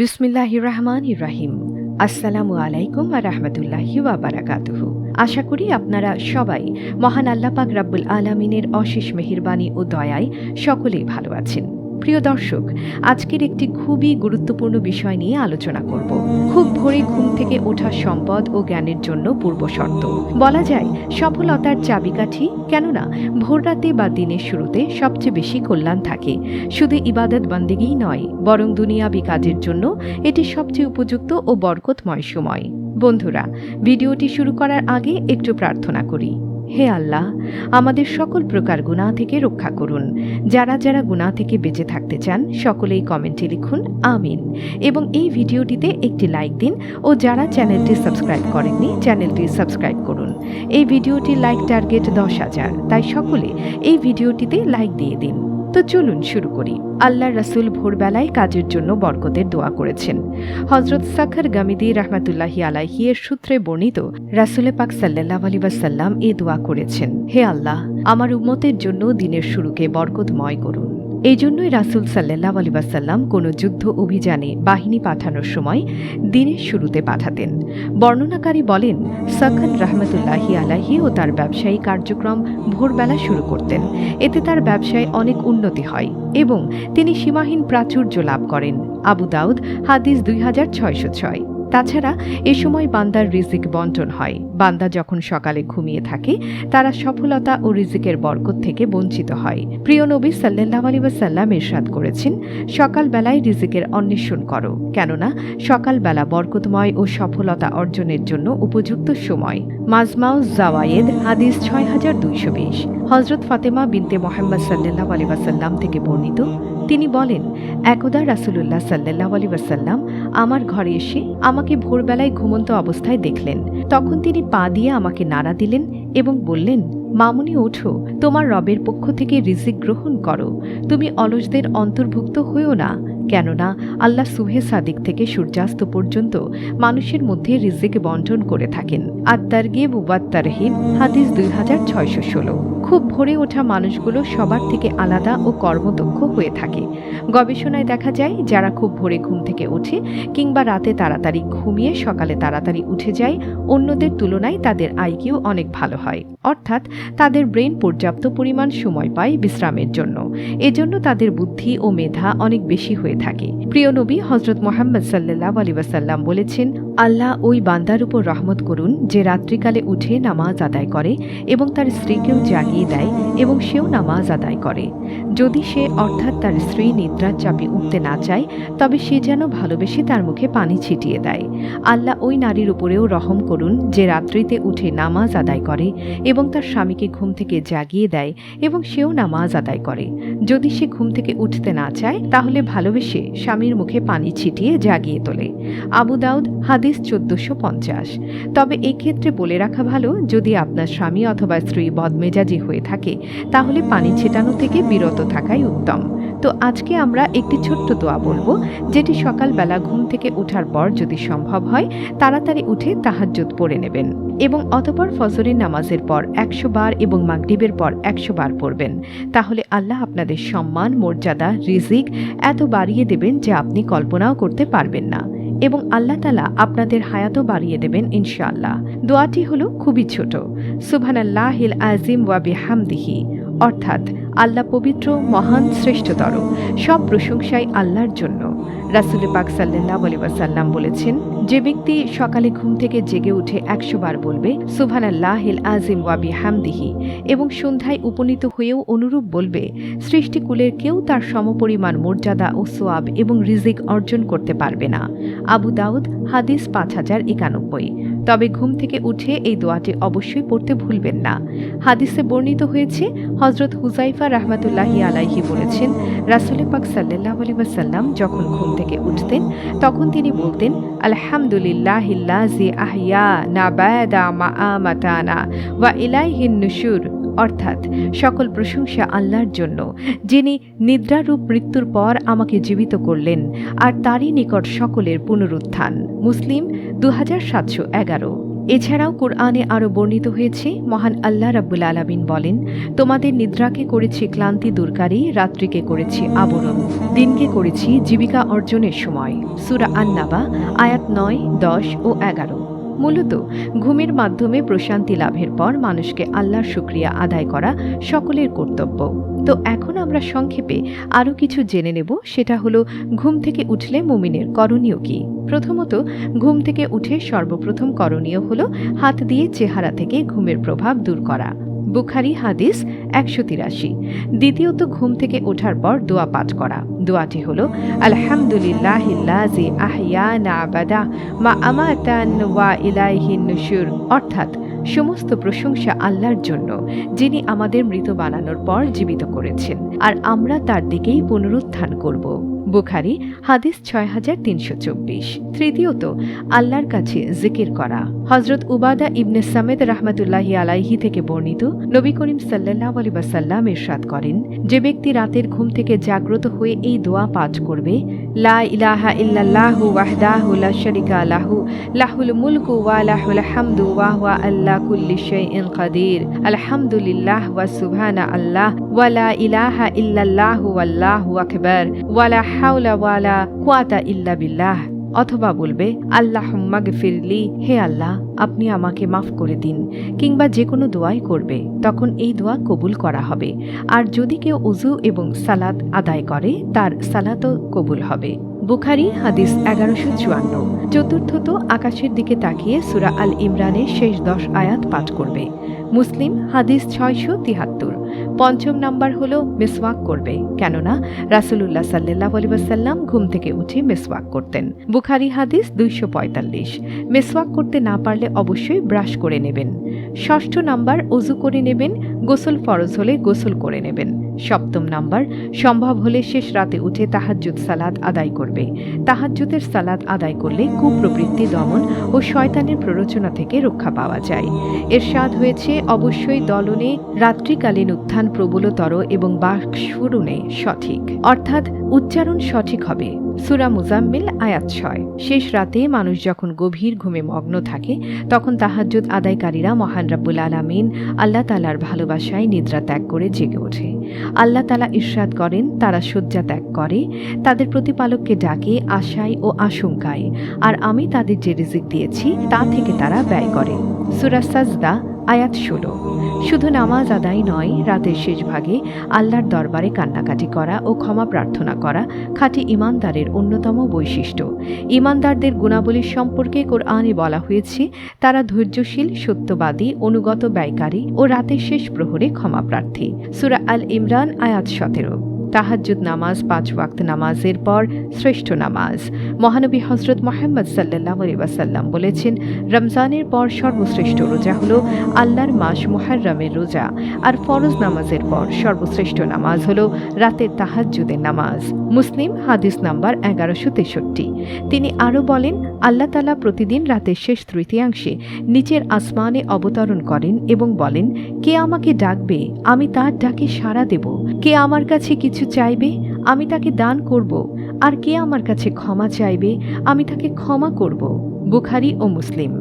বিসমিল্লাহ রহমান ইব্রাহিম আসসালামু আলাইকুম আর রহমতুল্লাহি বারাকাতুহু। আশা করি আপনারা সবাই মহান আল্লাপাক রাব্বুল আলমিনের অশেষ মেহরবানি ও দয়ায় সকলেই ভালো আছেন। প্রিয় দর্শক, আজকের একটি খুবই গুরুত্বপূর্ণ বিষয় নিয়ে আলোচনা করব। খুব ভোরে ঘুম থেকে ওঠা সম্পদ ও জ্ঞানের জন্য পূর্বশর্ত বলা যায়, সফলতার চাবিকাঠি, কেননা ভোররাতে বা দিনের শুরুতে সবচেয়ে বেশি কল্যাণ থাকে। শুধু ইবাদত বন্দেগিই নয়, বরং দুনিয়াবি কাজের জন্য এটি সবচেয়ে উপযুক্ত ও বরকতময় সময়। বন্ধুরা, ভিডিওটি শুরু করার আগে একটু প্রার্থনা করি। হে আল্লাহ, আমাদের সকল প্রকার গুণা থেকে রক্ষা করুন। যারা যারা গুণা থেকে বেঁচে থাকতে চান, সকলেই কমেন্টে লিখুন, আমিন। এবং এই ভিডিওটিতে একটি লাইক দিন ও যারা চ্যানেলটি সাবস্ক্রাইব করেননি, চ্যানেলটি সাবস্ক্রাইব করুন। এই ভিডিওটি লাইক টার্গেট দশ হাজার, তাই সকলে এই ভিডিওটিতে লাইক দিয়ে দিন। তো চলুন শুরু করি। আল্লাহ রাসুল ভোরবেলায় কাজের জন্য বরকতের দোয়া করেছেন। হজরত সাখার গামিদি রহমাতুল্লাহি আলাহি এর সূত্রে বর্ণিত রাসুলে পাক সাল্লাহ আলী সাল্লাম এ দোয়া করেছেন, হে আল্লাহ, আমার উম্মতের জন্য দিনের শুরুকে বরকতময় করুন। এই জন্যই রাসুল সাল্লাহ আলী সাল্লাম কোনো যুদ্ধ অভিযানে বাহিনী পাঠানোর সময় দিনের শুরুতে পাঠাতেন। বর্ণনাকারী বলেন, সাখান রহমতুল্লাহি আলাহি ও তার ব্যবসায়ী কার্যক্রম ভোরবেলা শুরু করতেন। এতে তার ব্যবসায় অনেক উন্নতি হয় এবং তিনি সীমাহীন প্রাচুর্য লাভ করেন। আবু দাউদ হাদিস দুই হাজার ছয়শো ছয়। তাছাড়া এ সময় বান্দার রিজিক বন্টন হয়। বান্দা যখন সকালে ঘুমিয়ে থাকে, তারা সফলতা ও রিজিকের বরকত থেকে বঞ্চিত হয়। প্রিয় নবী সাল্লাহ আলী সাল্লাম এরশাদ করেছেন, সকালবেলায় রিজিকের অন্বেষণ করো, কেননা সকালবেলা বরকতময় ও সফলতা অর্জনের জন্য উপযুক্ত সময়। মাজমাউ জাওয়ায়েদ, হাদিস ছয় হাজার দুইশো বিশ। হজরত ফাতেমা বিনতে মোহাম্মদ সাল্লাহ আলী ওয়াসাল্লাম থেকে বর্ণিত তিনি বলেন, একদা রাসুলুল্লাহ সাল্লাহ আলী ওয়াসাল্লাম আমার ঘরে এসে আমাকে ভোরবেলায় ঘুমন্ত অবস্থায় দেখলেন। তখন তিনি পা দিয়ে আমাকে নাড়া দিলেন এবং বললেন, মামুনি, ওঠো। তোমার রবের পক্ষ থেকে রিজিক গ্রহণ করো। তুমি অলসদের অন্তর্ভুক্ত হয়েও না। কেননা আল্লাহ সুহে সাদিক থেকে সূর্যাস্ত পর্যন্ত মানুষের মধ্যে রিজিক বন্টন করে থাকেন। আত্মার গিয়ে বুবাত্তারহিব হাদিস দুই হাজার ছয়শো ষোলো। খুব ভোরে ওঠা মানুষগুলো সবার থেকে আলাদা ও কর্মদক্ষ হয়ে থাকে। গবেষণায় দেখা যায়, যারা খুব ভোরে ঘুম থেকে ওঠে কিংবা রাতে তাড়াতাড়ি ঘুমিয়ে সকালে তাড়াতাড়ি উঠে যায়, অন্যদের তুলনায় তাদের আইকিউ অনেক ভালো হয়। অর্থাৎ তাদের ব্রেন পর্যাপ্ত পরিমাণ সময় পায় বিশ্রামের জন্য। এজন্য তাদের বুদ্ধি ও মেধা অনেক বেশি হয়ে থাকে। প্রিয় নবী হজরত মোহাম্মদ সাল্লাহ আলী ওয়াসাল্লাম বলেছেন আল্লাহ ওই বান্দার উপর রহমত করুন যে রাত্রিকালে উঠে নামাজ আদায় করে এবং তার স্ত্রীকেও জাগিয়ে দেয় এবং সেও নামাজ আদায় করে। যদি সে অর্থাৎ তার স্ত্রী নিদ্রার চাপে উঠতে না চায়, তবে সে যেন ভালোবেসে তার মুখে পানি ছিটিয়ে দেয়। আল্লাহ ওই নারীর উপরেও রহম করুন যে রাত্রিতে উঠে নামাজ আদায় করে এবং তার স্বামীকে ঘুম থেকে জাগিয়ে দেয় এবং সেও নামাজ আদায় করে। যদি সে ঘুম থেকে উঠতে না চায়, তাহলে ভালোবেসে স্বামীর মুখে পানি ছিটিয়ে জাগিয়ে তোলে। আবু দাউদ হাদিস চোদ্দশো পঞ্চাশ। তবে এক্ষেত্রে বলে রাখা ভালো, যদি আপনার স্বামী অথবা স্ত্রী বদমেজাজি হয়ে থাকে, তাহলে পানি ছেটানো থেকে বিরত থাকাই উত্তম। তো আজকে আমরা একটি ছোট্ট দোয়া বলব, যেটি সকালবেলা ঘুম থেকে ওঠার পর যদি সম্ভব হয়, তাড়াতাড়ি উঠে তাহাজ্জুদ পড়ে নেবেন এবং অতপর ফজরের নামাজের পর একশো বার এবং মাগরিবের পর একশো বার পড়বেন। তাহলে আল্লাহ আপনাদের সম্মান, মর্যাদা, রিজিক এত বাড়িয়ে দেবেন যে আপনি কল্পনাও করতে পারবেন না এবং আল্লাহ তালা আপনাদের হায়াতও বাড়িয়ে দেবেন ইনশাআল্লাহ। দোয়াটি হলো খুবই ছোট। সুবহান আল্লাহিল আজিম ওয়া বিহামদিহি। অর্থাৎ আল্লাহ পবিত্র, মহান, শ্রেষ্ঠতর। সব প্রশংসাই আল্লাহর জন্য। রাসুল পাক সাল্লাহ আলী ওয়াসাল্লাম বলেছেন, যে ব্যক্তি সকালে ঘুম থেকে জেগে উঠে একশো বার বলবে সুবহান আল্লাহিল আজিম ওয়াবি হামদিহি এবং সন্ধ্যায় উপনীত হয়েও অনুরূপ বলবে, সৃষ্টিকুলের কেউ তার সমপরিমাণ মর্যাদা ও সোয়াব এবং রিজিক অর্জন করতে পারবে না। আবু দাউদ, হাদিস পাঁচ হাজার একানব্বই। তবে ঘুম থেকে উঠে এই দোয়াটি অবশ্যই পড়তে ভুলবেন না। হাদিসে বর্ণিত হয়েছে হজরত হুজাইফা রাহমাতুল্লাহি আলাইহি বলেছেন রাসুলে পাক সাল্লাহ আলিবাসাল্লাম যখন ঘুম থেকে উঠতেন, তখন তিনি বলতেন আলহামদুলিল্লাহ আহিয়া না বায়দা মা আমাতানা ওয়া ইলাইহিন অর্থাৎ সকল প্রশংসা আল্লাহর জন্য, যিনি নিদ্রারূপ মৃত্যুর পর আমাকে জীবিত করলেন আর তারই নিকট সকলের পুনরুত্থান। মুসলিম দু হাজার সাতশো এগারো। এছাড়াও কোরআনে আরও বর্ণিত হয়েছে, মহান আল্লাহ রাব্বুল আলামিন বলেন, তোমাদের নিদ্রাকে করেছি ক্লান্তি দূরকারী রাত্রিকে করেছি আবরণ, দিনকে করেছি জীবিকা অর্জনের সময়। সুরা আন্নাবা, আয়াত নয়, দশ ও এগারো। মূলত ঘুমের মাধ্যমে প্রশান্তি লাভের পর মানুষকে আল্লাহর শুক্রিয়া আদায় করা সকলের কর্তব্য। তো এখন আমরা সংক্ষেপে আরও কিছু জেনে নেব, সেটা হলো ঘুম থেকে উঠলে মুমিনের করণীয় কি? প্রথমত, ঘুম থেকে উঠে সর্বপ্রথম করণীয় হলো হাত দিয়ে চেহারা থেকে ঘুমের প্রভাব দূর করা। বুখারি হাদিস একশো তিরাশি। দ্বিতীয়ত, ঘুম থেকে ওঠার পর দোয়া পাঠ করা। দোয়াটি হল আলহামদুলিল্লাহ মা আমাতান ওয়া অর্থাৎ, সমস্ত প্রশংসা আল্লাহর জন্য, যিনি আমাদের মৃত বানানোর পর জীবিত করেছেন, আর আমরা তার দিকেই পুনরুত্থান করব। বুখারি হাদিস ছয় হাজার তিনশো চব্বিশ। তৃতীয়ত, আল্লাহর কাছে জিকির করা। হজরত উবাদা ইবনে সামেদ রাহমাতুল্লাহি আলাইহি থেকে বর্ণিত, নবী করিম সাল্লাহ আলী বাসাল্লাম ইরশাদ করেন, যে ব্যক্তি রাতের ঘুম থেকে জাগ্রত হয়ে এই দোয়া পাঠ করবে, লা ইলাহা ইল্লাল্লাহু ওয়াহদাহু লা শারিকা লাহু, লাহুল মুলকু ওয়া লাহুল হামদু ওয়া হুয়া আল্লা কুল্লি শাইইন কাদির, আলহামদুলিল্লাহ ওয়া সুবহানা আল্লাহ, ওয়া লা ইলাহা ইল্লাল্লাহু ওয়াল্লাহু আকবার, ওয়া লা হাওলা ওয়া লা কুওয়াতা ইল্লা বিল্লাহ। অথবা বলবে আল্লাহ ফিরলি হে আল্লাহ, আপনি আমাকে মাফ করে দিন। কিংবা যে কোনো দোয়াই করবে, তখন এই দোয়া কবুল করা হবে। আর যদি কেউ উজু এবং সালাদ আদায় করে, তার সালাতও কবুল হবে। বুখারি, হাদিস এগারোশো চুয়ান্ন। চতুর্থত আকাশের দিকে তাকিয়ে সুরা আল ইমরানের শেষ দশ আয়াত পাঠ করবে। মুসলিম হাদিস ছয়শো তিহাত্তর। পঞ্চম নাম্বার হলো মিসওয়াক করবে, কেননা রাসুলুল্লাহ সাল্লাহ আলিবাসাল্লাম ঘুম থেকে উঠে মিসওয়াক করতেন। বুখারি হাদিস দুইশো পঁয়তাল্লিশ। মিসওয়াক করতে না পারলে অবশ্যই ব্রাশ করে নেবেন। ষষ্ঠ নাম্বার অজু করে নেবেন, গোসল ফরজ হলে গোসল করে নেবেন। সপ্তম নাম্বার, সম্ভব হলে শেষ রাতে উঠে তাহাজ্জুদ সালাদ আদায় করবে। তাহাজ্জুদের সালাদ আদায় করলে কুপ্রবৃত্তি দমন ও শয়তানের প্ররোচনা থেকে রক্ষা পাওয়া যায়। এর স্বাদ হয়েছে, অবশ্যই দলনে, রাত্রিকালীন উত্থান প্রবলতর এবং বাক্সফুরণে সঠিক। অর্থাৎ উচ্চারণ সঠিক হবে। সুরা মুজাম্মিল আয়াত ছয়। শেষ রাতে মানুষ যখন গভীর ঘুমে মগ্ন থাকে, তখন তাহাজ্জুদ আদায়কারীরা মহান রাব্বুল আলামিন আল্লাহ তালার ভালোবাসায় নিদ্রা ত্যাগ করে জেগে ওঠে। আল্লাহ তালা ইরশাদ করেন, তারা শয্যা ত্যাগ করে, তাদের প্রতিপালককে ডাকে আশায় ও আশঙ্কায়, আর আমি তাদের যে রিজিক দিয়েছি, তা থেকে তারা ব্যয় করে। সুরা সাজদা আয়াত ষোলো। শুধু নামাজ আদায় নয়, রাতের শেষ ভাগে আল্লাহর দরবারে কান্নাকাটি করা ও ক্ষমা প্রার্থনা করা খাঁটি ইমানদারের অন্যতম বৈশিষ্ট্য। ইমানদারদের গুণাবলীর সম্পর্কে কোরআনে বলা হয়েছে, তারা ধৈর্যশীল, সত্যবাদী, অনুগত ব্যয়কারী ও রাতের শেষ প্রহরে ক্ষমা প্রার্থী। সুরা আল ইমরান আয়াত সতেরো। তাহাজ্জুদ নামাজ, পাঁচ ওয়াক্ত নামাজের পর শ্রেষ্ঠ নামাজ। মহানবী হজরত মোহাম্মদ সাল্লাহ ওয়াসাল্লাম বলেছেন, রমজানের পর সর্বশ্রেষ্ঠ রোজা হল আল্লাহর মাস মোহাররমের রোজা, আর ফরজ নামাজের পর সর্বশ্রেষ্ঠ নামাজ হল রাতের তাহাজ্জুদের নামাজ। মুসলিম হাদিস নাম্বার এগারোশো তেষট্টি। তিনি আরও বলেন, আল্লাহ তালা প্রতিদিন রাতের শেষ তৃতীয়াংশে নিচের আসমানে অবতরণ করেন এবং বলেন, কে আমাকে ডাকবে? আমি তার ডাকে সাড়া দেব। কে আমার কাছে কিছু চাইবে, আমি তাকে দান করব। আর কে আমার কাছে ক্ষমা চাইবে, আমি তাকে ক্ষমা করব। বুখারি ও মুসলিম।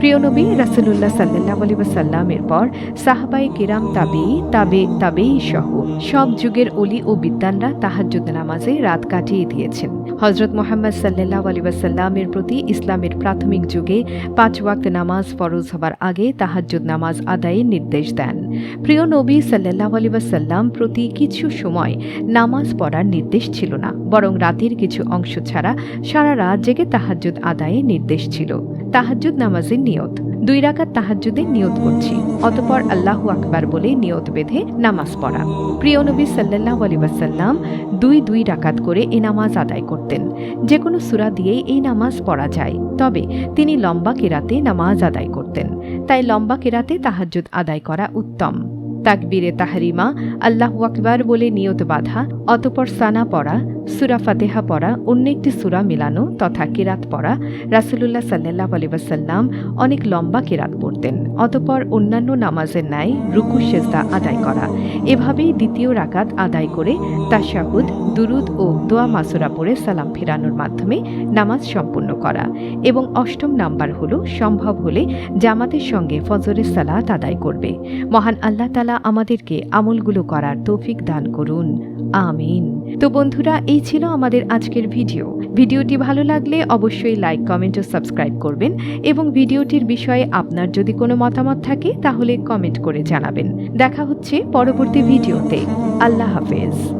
প্রিয় নবী রাসুলুল্লাহ সাল্লাহ আলী সাল্লামের পর সাহাবাই কিরাম তাবে তাবে, তাবেই সহ সব যুগের অলি ও বিদ্যানরা তাহাজ্জুদ নামাজে রাত কাটিয়ে দিয়েছেন। হজরত মোহাম্মদ সাল্লাহ আলী সাল্লামের প্রতি ইসলামের প্রাথমিক যুগে পাঁচ ওয়াক্ত নামাজ ফরজ হবার আগে তাহাজ্জুদ নামাজ আদায়ের নির্দেশ দেন। প্রিয় নবী সাল্লাহ আলী সাল্লাম প্রতি কিছু সময় নামাজ পড়ার নির্দেশ ছিল না, বরং রাতের কিছু অংশ ছাড়া সারা রাত জেগে তাহাজ্জুদ আদায়ের নির্দেশ ছিল। তাহাজ্জুদ নামাজের নিয়ত। দুই রাকাত তাহাজ্জুদের নিয়ত করছি। অতপর আল্লাহ আকবার বলে নিয়ত বেঁধে নামাজ পড়া। প্রিয় নবী সাল্লাহ আলী ওয়াসাল্লাম দুই দুই রাকাত করে এ নামাজ আদায় করতেন। যে কোনো সুরা দিয়েই এই নামাজ পড়া যায়। তবে তিনি লম্বা কেরাতে নামাজ আদায় করতেন। তাই লম্বা কেরাতে তাহাজ্জুদ আদায় করা উত্তম। তাকবীরে তাহরিমা আল্লাহ আকবার বলে নিয়ত বাঁধা, অতপর সানা পড়া সুরা ফাতেহা পড়া, অন্য একটি সুরা মেলানো তথা কিরাত পড়া, রাসুলুল্লাহ সাল্লাহ আলিবাসাল্লাম অনেক লম্বা কিরাত পড়তেন, অতপর অন্যান্য নামাজের ন্যায় রুকু, সেজদা আদায় করা। এভাবেই দ্বিতীয় রাকাত আদায় করে তাশাহুদ, দুরুদ ও দোয়া মাসুরা পড়ে সালাম ফেরানোর মাধ্যমে নামাজ সম্পূর্ণ করা। এবং অষ্টম নাম্বার হলো, সম্ভব হলে জামাতের সঙ্গে ফজরের সালাত আদায় করবে। মহান আল্লাহ তালা আমাদেরকে আমলগুলো করার তৌফিক দান করুন। আমিন। তো বন্ধুরা, এই ছিল আমাদের আজকের ভিডিও। ভিডিওটি ভালো লাগলে অবশ্যই লাইক, কমেন্ট ও সাবস্ক্রাইব করবেন এবং ভিডিওটির বিষয়ে আপনার যদি কোনো মতামত থাকে, তাহলে কমেন্ট করে জানাবেন। দেখা হচ্ছে পরবর্তী ভিডিওতে। আল্লাহ হাফেজ।